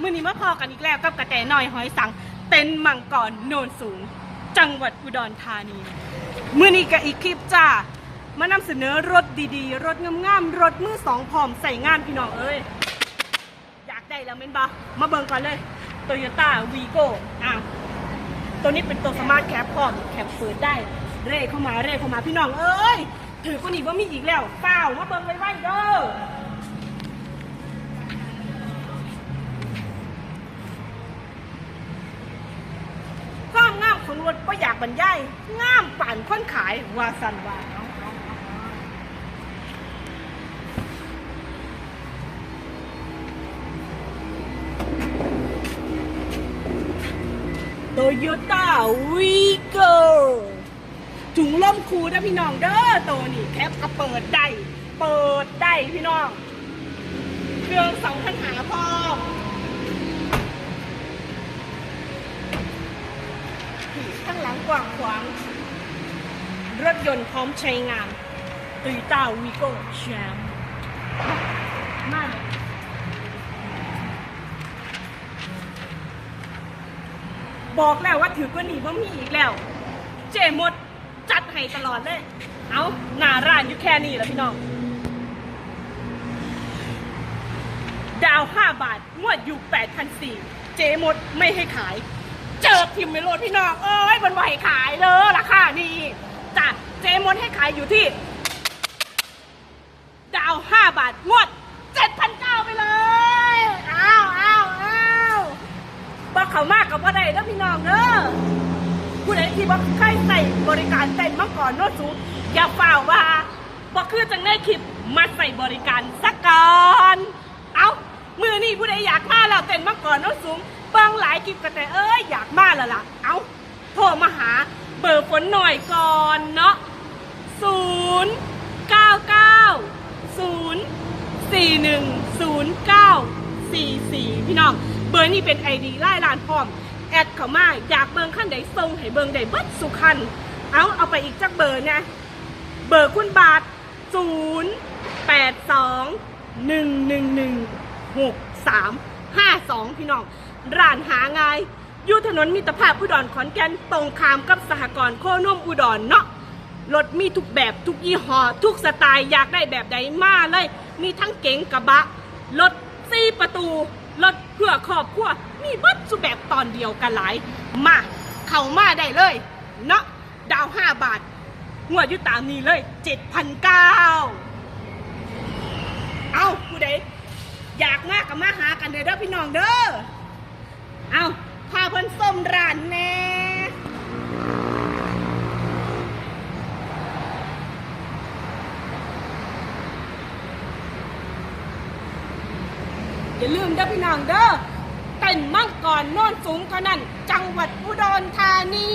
มื้อนี้มาพอกันอีกแล้วกับกระแตน้อยหอยสัง เต็นมังกรโนนสูง จังหวัดอุดรธานี มื้อนี้กับอีกคลิปจ้ามานำเสนอรถดีๆ รถงามๆ รถมือสองพร้อมใส่งานพี่น้องเอ้ย อยากได้แล้วเม่นบะมาเบิ่งก่อนเลย Toyota Vigo อะตัวนี้เป็นตัวสมาร์ทแคปพร้อมแคปเปิดได้ เร่เข้ามาเร่เข้ามาพี่น้องเอ้ย ถือก็นี่ว่ามีอีกแล้วเปล่ามาเบิ่งไว้ไว้เด้อ รถก็อยากบรรยายงามป่านคนขายว่าสันว่าโตโยต้าวีโก้ถุงล่มคูนะพี่น้องเด้อตัวนี้แคปก็เปิดได้ เปิดได้พี่น้องางกว้างขวาง รถยนต์พร้อมใช้งาน t o y ต้าวีโก้แชมป์มาบอกแล้วว่าถือก็หนีว่ามีอีกแล้ว เจมดจัดให้ตลอดเลย เอาหน้าร้านอยู่แค่นี้แหละพี่น้อง ดาว 5 บาท งวดอยู่8,400เจมดไม่ให้ขาย เจอพิมพ์ไม่โลดพี่น้องเอ้ยมันไหวขายเลยราคานี่จ้ะเจมดให้ขายอยู่ที่ ดาว5บาทงวด7,900ไปเลยอ้าวอ้าวอ้าวบอกเขามากกับว่าใดเด้อพี่น้องเด้อผู้ใดที่บอกใครใส่บริการเต็มมาก่อนโน้ตสูงอย่าเฝ่าว่าบอกคือจังได้คลิปมาใส่บริการสักก่อน เอามือนี่ผู้ใดอยากมาแล้วเต้นมาก่อนโน้ตสูงเบังหลายคลิปกันแต่เอ้ยอยากมาแล้วล่ะ เอาโทรมาหาเบอร์ฝนหน่อยก่อนเนาะศูนย์เก้าเก้าศูนย์สี่หนึ่งศูนย์เก้าสี่สี่พี่น้อง เบอร์นี้เป็นไอดีไล่ลานพร้อม แอดเขามาอยากเบิงขั้นใดทรงให้เบิงได้เบิดสุขันเอาเอาไปอีกจักเบอร์นะ เบอร์คุณบาทศูนย์แปดสอ งหนึ่งหนึ่งหนึ่งหกสามห้าสองพี่น้อง ร้านหาง่ายอยู่ถนนมิตรภาพอุดรขอนแก่นตรงขามกับสหกรณ์โคนมอุดรเนาะรถมีทุกแบบทุกยี่ห้อทุกสไตล์อยากได้แบบใดมาเลย มีทั้งเก๋งกระบะรถสี่ประตูรถเพื่อครอบครัวมีบัดสุแบบตอนเดียวกันหลาย มาเข้ามาได้เลย เนาะดาวห้าบาทงวดยู่ตามนี้เลยเจ็ดพันเก้าเอาผู้ใด อยากมากกับมาหากันเด้อพี่น้องเด้อ เอาพาเพิ่นส้มร้านแน่อย่าลืมเด้อพี่น้องเด้อเต้นมังกรโน่นสูงเท่านั้น จังหวัดอุดรธานี